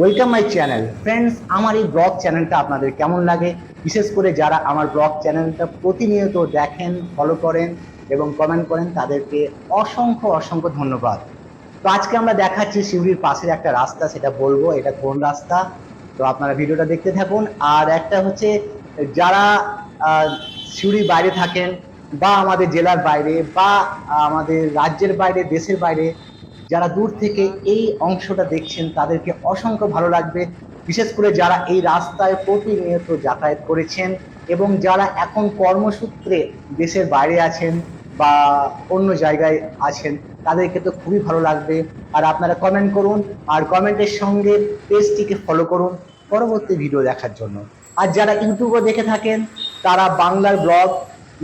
Welcome my channel friends আমার এই blog চ্যানেলটা আপনাদের কেমন লাগে? বিশেষ করে যারা আমার ব্লগ চ্যানেলটা প্রতিনিয়ত দেখেন ফলো করেন এবং কমেন্ট করেন, তাদেরকে অসংখ্য অসংখ্য ধন্যবাদ। তো আজকে আমরা দেখাচ্ছি শিউরির পাশের একটা রাস্তা, সেটা বলব। এটা কোন রাস্তা? তো আপনারা ভিডিওটা দেখতে থাকুন। আর একটা হচ্ছে, যারা শিউরির বাইরে থাকেন বা আমাদের জেলার বাইরে বা আমাদের রাজ্যের বাইরে, দেশের বাইরে যারা দূর থেকে এই অংশটা দেখছেন, তাদেরকে অসংখ্য ভালো লাগবে। বিশেষ করে যারা এই রাস্তায় প্রতিনিয়ত যাতায়াত করেছেন এবং যারা এখন কর্মসূত্রে দেশের বাইরে আছেন বা অন্য জায়গায় আছেন, তাদেরকে তো খুবই ভালো লাগবে। আর আপনারা কমেন্ট করুন, আর কমেন্টের সঙ্গে পেজটিকে ফলো করুন পরবর্তী ভিডিও দেখার জন্য। আর যারা ইউটিউবে দেখে থাকেন, তারা বাংলার ব্লগ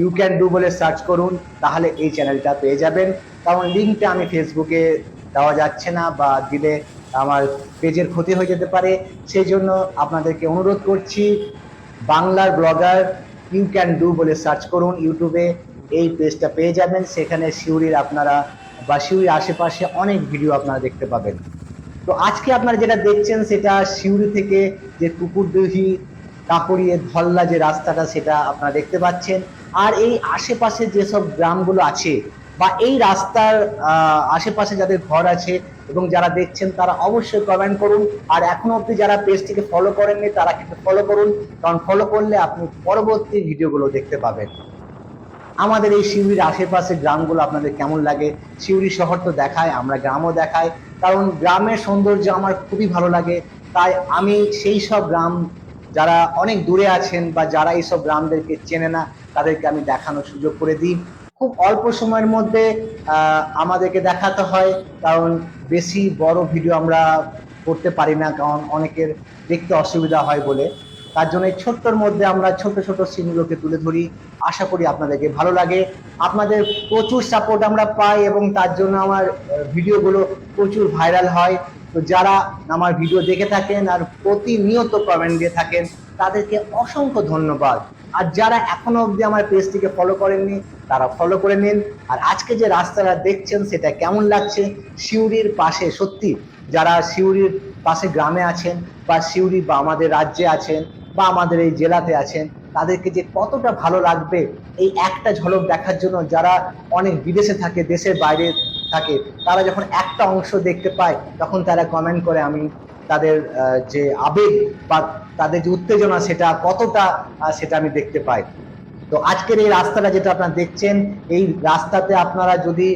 ইউ ক্যান ডু বলে সার্চ করুন, তাহলে এই চ্যানেলটা পেয়ে যাবেন। কারণ লিঙ্কটা আমি ফেসবুকে দেওয়া যাচ্ছে না বা দিলে আমার পেজের ক্ষতি হয়ে যেতে পারে। সেই জন্য আপনাদেরকে অনুরোধ করছি, বাংলার ব্লগার ইউ ক্যান ডু বলে সার্চ করুন ইউটিউবে, এই পেজটা পেয়ে যাবেন। সেখানে শিউরির আপনারা বা শিউরির আশেপাশে অনেক ভিডিও আপনারা দেখতে পাবেন। তো আজকে আপনারা যেটা দেখছেন সেটা শিউরি থেকে যে কুকুর কুকুরদহি কাকড়িয়ে ধল্লা যে রাস্তাটা সেটা আপনারা দেখতে পাচ্ছেন। আর এই আশেপাশে যেসব গ্রামগুলো আছে বা এই রাস্তার আশেপাশে যাদের ঘর আছে এবং যারা দেখছেন তারা অবশ্যই কমেন্ট করুন। আর এখনও অবধি যারা পেজটিকে ফলো করেননি, তারা কিন্তু ফলো করুন। কারণ ফলো করলে আপনি পরবর্তী ভিডিওগুলো দেখতে পাবেন। আমাদের এই শিউরির আশেপাশে গ্রামগুলো আপনাদের কেমন লাগে? শিউরি শহর তো দেখায়, আমরা গ্রামও দেখাই। কারণ গ্রামের সৌন্দর্য আমার খুবই ভালো লাগে। তাই আমি সেই সব গ্রাম যারা অনেক দূরে আছেন বা যারা এইসব গ্রামদেরকে চেনে না, তাদেরকে আমি দেখানোর সুযোগ করে দিই। খুব অল্প সময়ের মধ্যে আমাদেরকে দেখাতে হয়। কারণ বেশি বড় ভিডিও আমরা করতে পারি না, কারণ অনেকের দেখতে অসুবিধা হয় বলে। তার জন্য ছোট্টর মধ্যে আমরা ছোট ছোট সিনগুলোকে তুলে ধরি। আশা করি আপনাদেরকে ভালো লাগে। আপনাদের প্রচুর সাপোর্ট আমরা পাই এবং তার জন্য আমার ভিডিওগুলো প্রচুর ভাইরাল হয়। তো যারা আমার ভিডিও দেখে থাকেন আর প্রতিনিয়ত কমেন্ট দিয়ে থাকেন, তাদেরকে অসংখ্য ধন্যবাদ। আর যারা এখনও অবধি আমার পেজটিকে ফলো করেননি তারা ফলো করে নিন। আর আজকে যে রাস্তাটা দেখছেন, সেটা কেমন লাগছে? সিউড়ির পাশে, সত্যি, যারা সিউড়ির পাশে গ্রামে আছেন বা সিউড়ি বা আমাদের রাজ্যে আছেন বা আমাদের এই জেলাতে আছেন, তাদেরকে যে কতটা ভালো লাগবে এই একটা ঝলক দেখার জন্য যারা অনেক বিদেশে থাকে, দেশের বাইরে থাকে, তারা যখন একটা অংশ দেখতে পায়, তখন তারা কমেন্ট করে, আমি তাদের যে আবেগ বা তাদের যে উত্তেজনা, সেটা কতটা সেটা আমি দেখতে পাই। তো আজকের এই রাস্তাটা যেটা আপনারা দেখছেন, এই রাস্তাতে আপনারা যদি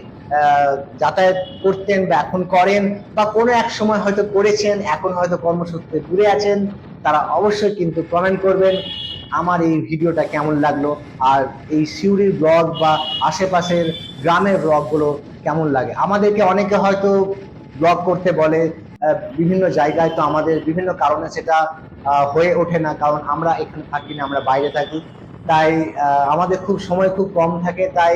যাতায়াত করতেন বা এখন করেন বা কোনো এক সময় হয়তো করেছেন, এখন হয়তো কর্মসূত্রে দূরে আছেন, তারা অবশ্যই কিন্তু কমেন্ট করবেন আমার এই ভিডিওটা কেমন লাগল আর এই সিউড়ির ব্লগ বা আশেপাশের গ্রামের ব্লগগুলো কেমন লাগে? আমাদেরকে অনেকে হয়তো ব্লগ করতে বলে বিভিন্ন জায়গায় তো আমাদের বিভিন্ন কারণে সেটা হয়ে ওঠে না, কারণ আমরা এখানে থাকি না, আমরা বাইরে থাকি। তাই আমাদের খুব সময় খুব কম থাকে, তাই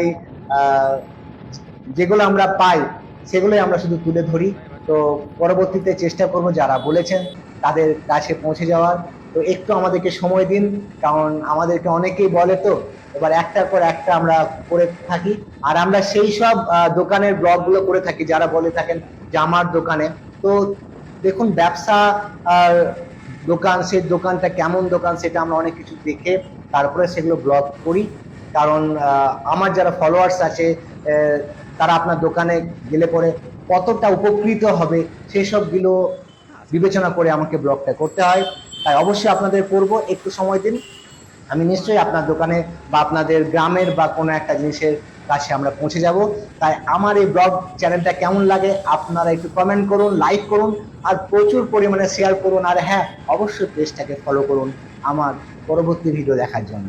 যেগুলো আমরা পাই, সেগুলোই আমরা শুধু তুলে ধরি। তো পরবর্তীতে চেষ্টা করব যারা বলেছেন তাদের কাছে পৌঁছে যাওয়ার। তো একটু আমাদেরকে সময় দিন, কারণ আমাদেরকে অনেকেই বলে তো, এবার একটার পর একটা আমরা করে থাকি। আর আমরা সেই সব দোকানের ব্লগগুলো করে থাকি, যারা বলে থাকেন জামার দোকানে। তো দেখুন, ব্যবসা দোকান সেই দোকানটা কেমন দোকান, সেটা আমরা অনেক কিছু দেখে তারপরে সেগুলো ব্লগ করি। কারণ আমার যারা ফলোয়ার্স আছে তারা আপনার দোকানে গেলে পরে কতটা উপকৃত হবে সেই সবগুলো বিবেচনা করে আমাকে ব্লগটা করতে হয়। তাই অবশ্যই আপনাদের করব, একটু সময় দিন। আমি নিশ্চয়ই আপনার দোকানে বা আপনাদের গ্রামের বা কোনো একটা জিনিসের কাছে আমরা পৌঁছে যাব। তাই আমার এই ব্লগ চ্যানেলটা কেমন লাগে আপনারা একটু কমেন্ট করুন লাইক করুন, আর প্রচুর পরিমাণে শেয়ার করুন। আর হ্যাঁ অবশ্যই পেজটাকে ফলো করুন আমার পরবর্তী ভিডিও দেখার জন্য।